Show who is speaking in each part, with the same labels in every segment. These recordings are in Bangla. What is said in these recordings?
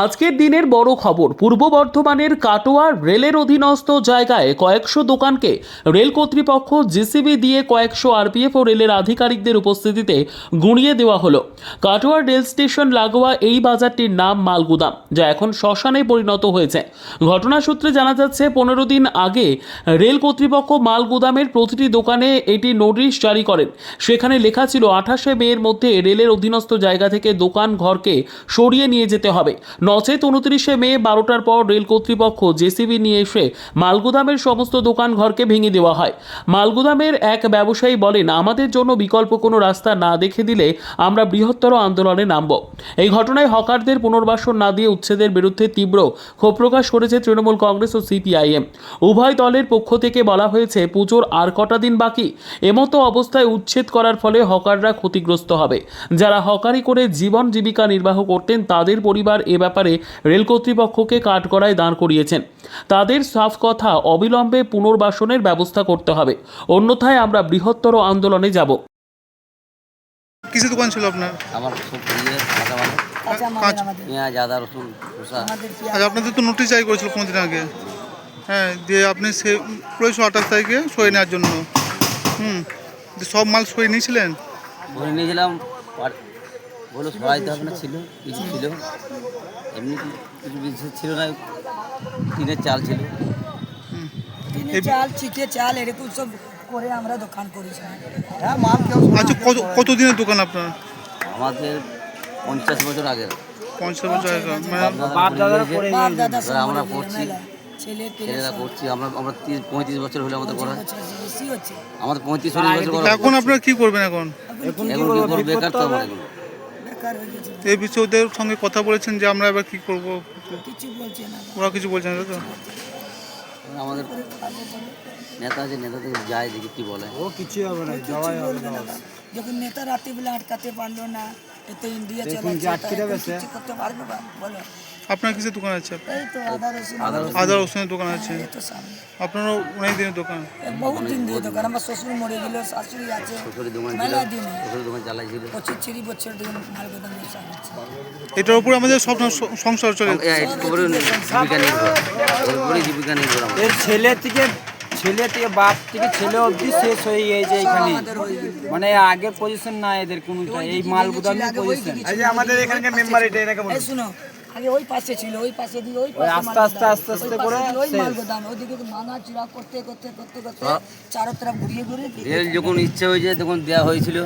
Speaker 1: আজকের দিনের বড় খবর, পূর্ব বর্ধমানের কাটোয়া রেলের অধীনস্থ জায়গায় কয়েকশো দোকানকে রেল কর্তৃপক্ষ জিসিবি দিয়ে কয়েকশো আরপিএফ ও রেলের আধিকারিকদের উপস্থিতিতে গুঁড়িয়ে দেওয়া হলো। কাটোয়ার রেল স্টেশন লাগোয়া এই বাজারটির নাম মালগুদাম, যা এখন শ্মশানে পরিণত হয়েছে। ঘটনা সূত্রে জানা যাচ্ছে, পনেরো দিন আগে রেল কর্তৃপক্ষ মালগুদামের প্রতিটি দোকানে এটি নোটিশ জারি করেন। সেখানে লেখা ছিল, আঠাশে মেয়ের মধ্যে রেলের অধীনস্থ জায়গা থেকে দোকান ঘরকে সরিয়ে নিয়ে যেতে হবে। নচেত উনত্রিশে মে বারোটার পর রেল কর্তৃপক্ষ জেসিবি নিয়ে এসে মালগুদামের সমস্ত দোকান ঘরকে ভেঙে দেওয়া হয়। মালগুদামের এক ব্যবসায়ী বলেন, আমাদের জন্য বিকল্প কোনো রাস্তা না দেখে দিলে আমরা বৃহত্তর আন্দোলনে নামব। এই ঘটনায় হকারদের পুনর্বাসন না দিয়ে উচ্ছেদের বিরুদ্ধে তীব্র ক্ষোভ প্রকাশ করেছে তৃণমূল কংগ্রেস ও সিপিআইএম। উভয় দলের পক্ষ থেকে বলা হয়েছে, পুজোর আর কটা দিন বাকি। এমতো অবস্থায় উচ্ছেদ করার ফলে হকাররা ক্ষতিগ্রস্ত হবে। যারা হকারি করে জীবন জীবিকা নির্বাহ করতেন, তাদের পরিবার এ ব্যাপারে রেল কর্তৃপক্ষকে কাঠগড়ায় দাঁড় করিয়েছেন। তাদের সাফ কথা অবিলম্বে পুনর্বাসনের ব্যবস্থা করতে হবে। অন্যথায় আমরা বৃহত্তর আন্দোলনে যাব।
Speaker 2: কিসের দোকান ছিল আপনার?
Speaker 3: আমার পেঁয়াজ আদা রসুন
Speaker 2: আচ্ছা আপনাদের তো নোটিশ জারি করেছিল দিন আগে। হ্যাঁ দিয়ে আপনি সে পুরোশো আঠাশ তারিখে সই নেওয়ার জন্য। হুম সব মাল সই নিয়েছিলেন?
Speaker 3: ধরে নিয়েছিলাম বলো সরাইতে হবে না ছিল কিছু ছিল। এমনি কিছু কিছু ছিল না টিনের চাল ছিল।
Speaker 4: দিনে চাল চিটে চাল এরকম সব করে আমরা দোকান করেছি।
Speaker 2: আচ্ছা কত কত দিনের দোকান আপনার?
Speaker 3: আমাদের পঞ্চাশ বছর আগে
Speaker 2: পঞ্চাশ বছর আগে মানে
Speaker 3: আমরা করছি
Speaker 4: মেলা।
Speaker 3: ছেলেরা আমরা আমরা তিরিশ পঁয়ত্রিশ বছর হলে আমাদের করা। আমাদের পঁয়ত্রিশ বছর
Speaker 2: এখন আপনারা কি করবেন এখন?
Speaker 3: এখন কি করব? বেকার তো আমরা এগুলো
Speaker 4: বেকার হয়ে গেছে
Speaker 2: এই বিষয়ে ওদের সঙ্গে কথা বলেছেন যে আমরা এবার কি করব?
Speaker 4: কিছু বলছে না।
Speaker 2: ওরা কিছু বলছে না তো?
Speaker 3: আমাদের নেতা আছে নেতাদের যায় দেখি কি বলে।
Speaker 4: ও কিছু হবে না। তো। যখন নেতা রাত্রিবেলা আটকাতে পারল না এত ইন্ডিয়া এখন কিছু করতে পারবে বা বলো।
Speaker 2: আপনার কিসের দোকান আছে?
Speaker 4: এই তো আদা রসুন
Speaker 2: আদা রসুনের দোকান আছে।
Speaker 4: তো সামনে।
Speaker 2: আপনারও অনেক দিনের দোকান।
Speaker 4: বহুত দিন দিয়ে দোকান। আমার শ্বশুর মরে গেল শাশুড়ি আছে। মেলা দিনে।
Speaker 3: শ্বশুরের দোকান চালাইছিল।
Speaker 4: পঁচিশ ছিরি বছর দিন মাল গোদাম
Speaker 2: এটার উপরে আমাদের সব সংসার চলে।
Speaker 5: এর ছেলে থেকে ছেলে থেকে বাপ থেকে ছেলে অবধি শেষ হয়ে গিয়েছে এখানে। মানে আগের পজিশন না এদের কোনটা এই মাল গুদামের পজিশন
Speaker 4: আমাদের এখানকার মেম্বার এটা এটাকে বলুন। শুনো আগে ওই পাশে ছিল ওই পাশে দিয়ে ওই পাশে
Speaker 5: আস্তে আস্তে আস্তে আস্তে করে
Speaker 4: ওই মাল গোদাম। ওইদিকে চিরা করতে করতে করতে করতে চারো তরফ ঘুরিয়ে ঘুরিয়ে দিয়ে
Speaker 3: যখন ইচ্ছে হয়েছে তখন দেওয়া হয়েছিল।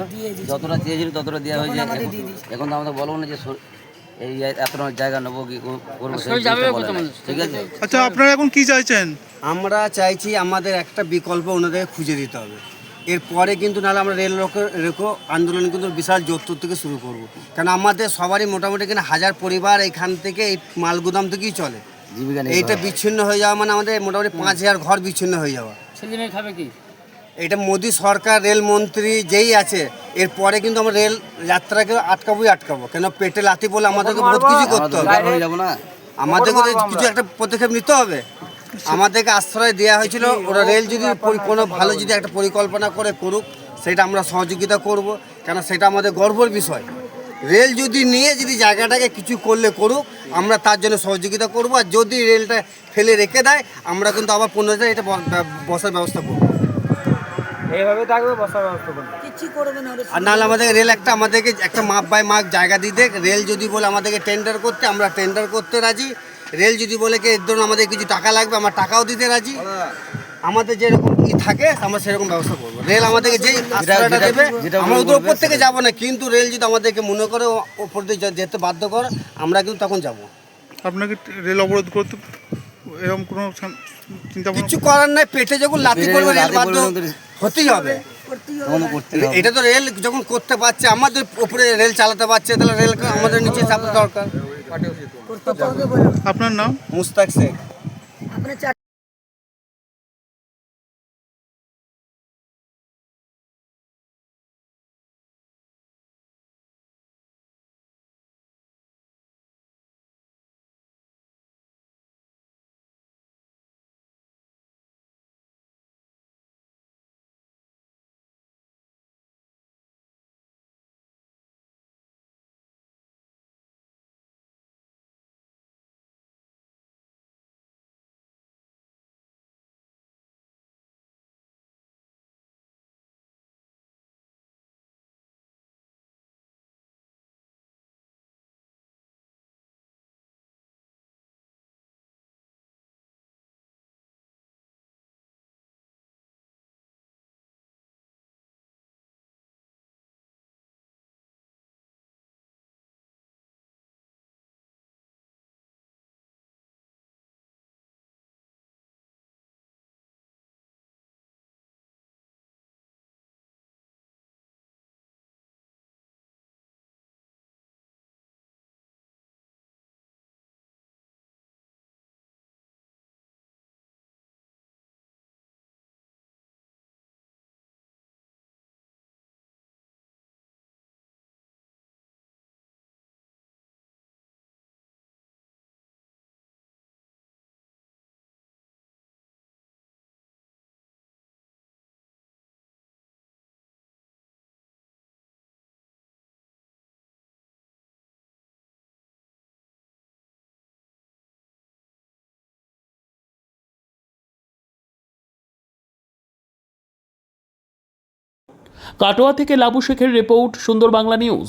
Speaker 3: যতটা চেয়েছিল ততটা দেওয়া হয়েছে। এখন-
Speaker 4: দিয়ে দিয়েছে।
Speaker 3: এখন তো আমাদের বলব না যে এই এত জায়গা নেব কি করব বলে। ঠিক আছে?
Speaker 2: আচ্ছা আপনারা এখন কি চাইছেন?
Speaker 6: আমরা চাইছি আমাদের একটা বিকল্প ওনাদেরকে খুঁজে দিতে হবে। এরপরে কিন্তু নাহলে আমরা রেল রোকো- রোকো আন্দোলন কিন্তু বিশাল জোরতোর থেকে শুরু করব। কারণ আমাদের সবারই মোটামুটি এখানে হাজার পরিবার এখান থেকে এই মালগুদাম থেকেই চলে। এইটা বিচ্ছিন্ন হয়ে যাওয়া মানে আমাদের মোটামুটি পাঁচ হাজার ঘর বিচ্ছিন্ন হয়ে যাওয়া। এটা মোদী সরকার রেলমন্ত্রী যেই আছে এরপরে কিন্তু আমরা রেল যাত্রাকে আটকাবোই আটকাবো। কেন পেটে লাথি বলে আমাদেরকে বহুত কিছু করতে হবে।
Speaker 3: বেকার যাব না।
Speaker 6: আমাদেরকে কিছু একটা পদক্ষেপ নিতে হবে। আমাদেরকে আশ্রয় দেওয়া হয়েছিল। ওরা রেল যদি কোনো ভালো যদি একটা পরিকল্পনা করে করুক সেটা আমরা সহযোগিতা করব। কেন সেটা আমাদের গর্বের বিষয়। রেল যদি নিয়ে যদি জায়গাটাকে কিছু করলে করুক আমরা তার জন্য সহযোগিতা করব। আর যদি রেলটা ফেলে রেখে দেয় আমরা কিন্তু আবার পুনরায় এটা বসার ব্যবস্থা করব।
Speaker 5: এইভাবে থাকবে বসার ব্যবস্থা করবে।
Speaker 4: কিছু করবে না
Speaker 6: আর নাহলে আমাদের রেল একটা আমাদেরকে একটা মাপ বাই মাপ জায়গা দিয়ে দেখ রেল যদি বলে আমাদেরকে টেন্ডার করতে আমরা টেন্ডার করতে রাজি। রেল যদি বলে কি এর ধরুন আমাদের কিছু টাকা লাগবে আমার টাকাও দিতে রাজি? আমাদের যেরকম কি থাকে আমরা সেরকম ব্যবস্থা করব। রেল আমাদেরকে যেই আশ্রয়টা দেবে আমরা ওদের ওপর থেকে যাব না কিন্তু রেল যদি আমাদেরকে মনে করে ওপর দিয়ে যে- যেতে বাধ্য করে আমরা কিন্তু তখন যাব।
Speaker 2: আপনাকে রেল অবরোধ করতে এরকম কোনো চিন্তা
Speaker 6: কিছু করার নাই পেটে যখন লাথি করবে রেল বাধ্য হতেই হবে। এটা তো রেল যখন করতে পারছে আমাদের উপরে রেল চালাতে পারছে তাহলে রেল আমাদের নিচে চাপতে দরকার।
Speaker 2: আপনার নাম?
Speaker 6: মুস্তাক শেখ।
Speaker 1: কাটোয়া থেকে লাবু শেখের রিপোর্ট সুন্দর বাংলা নিউজ।